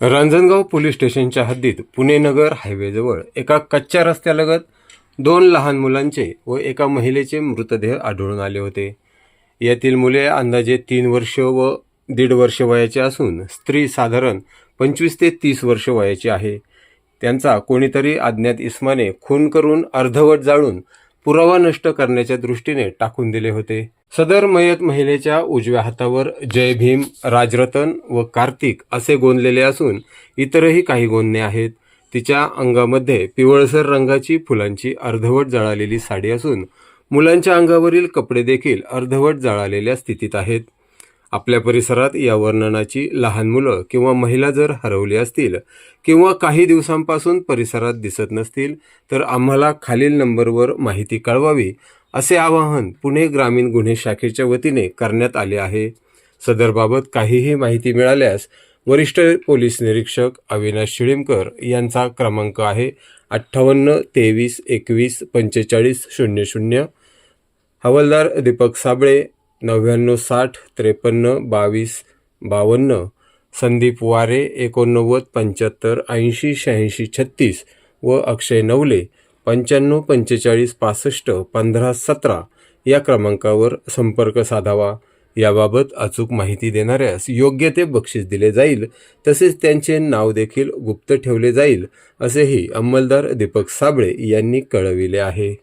Ranjangaon police स्टेशनच्या हद्दीत पुणे नगर हायवेजवळ एका कच्च्या रस्त्यालगत दोन लहान मुलांचे व एका महिलेचे मृतदेह आढळून आले होते. यातील मुले अंदाजे तीन वर्ष व दीड वर्ष वयाचे असून स्त्री साधारण पंचवीस ते तीस वर्ष वयाची आहे. त्यांचा कोणीतरी अज्ञात इस्माने खून करून अर्धवट जाळून पुरावा नष्ट करण्याच्या दृष्टीने टाकून दिले होते. सदर मयत महिलेच्या उजव्या हातावर जय भीम राजरतन व कार्तिक असे गोंदलेले असून इतरही काही गोंदणे आहेत. तिच्या अंगामध्ये पिवळसर रंगाची फुलांची अर्धवट जळालेली साडी असून मुलांच्या अंगावरील कपडे देखील अर्धवट जळालेल्या स्थितीत आहेत. आपल्या परिसरात या वर्णनाची लहान मुलं किंवा महिला जर हरवली असतील किंवा काही दिवसांपासून परिसरात दिसत नसतील तर आम्हाला खालील नंबरवर माहिती कळवावी असे आवाहन पुणे ग्रामीण गुन्हे शाखेच्या वतीने करण्यात आले आहे. सदरबाबत काहीही माहिती मिळाल्यास वरिष्ठ पोलीस निरीक्षक अविनाश शिळीमकर यांचा क्रमांक आहे अठ्ठावन्न तेवीस एकवीस पंचेचाळीस शून्य शून्य. हवालदार दीपक साबळे नव्याण्णव साठ त्रेपन्न बावीस बावन्न. संदीप वारे एकोणनव्वद पंच्याहत्तर ऐंशी शहाऐंशी छत्तीस व अक्षय नवले पंच्याण्णव पंचेचाळीस पासष्ट पंधरा सतरा या क्रमांकावर संपर्क साधावा. याबाबत अचूक माहिती देणाऱ्यास योग्य ते बक्षीस दिले जाईल तसेच त्यांचे नाव देखील गुप्त ठेवले जाईल असेही अंमलदार दीपक साबळे यांनी कळविले आहे.